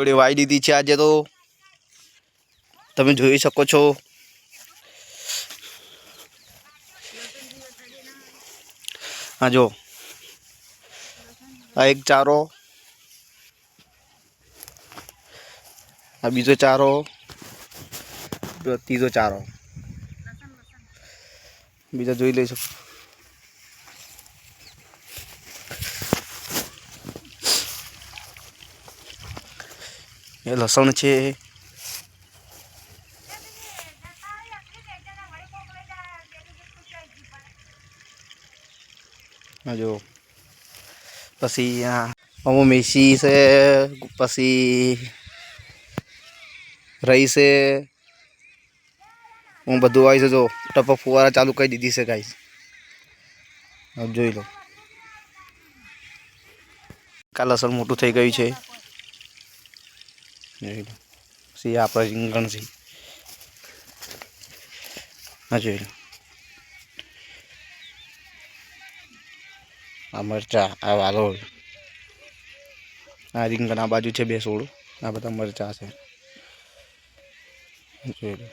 ગડે વાઈ દીધી છે આજે તો તમે જોઈ શકો છો આ જો આ એક ચારો આ બીજો ચારો બરો ત્રીજો ચારો બીજા જોઈ લેજો लसन अच्छे जो पसी हाँ वो मेसी से पसी रही से वो बधू आई से जो टप फुआरा चालू कर दीदी से गाई जो लो का लसन मोटू थी गयु જોઈ લો સી આપણે રીંગણ છે હા જોઈ લો આ મરચા આ વાલોળ આ રીંગણ આ બાજુ છે બે સોળું આ બધા મરચા છે જોઈ લો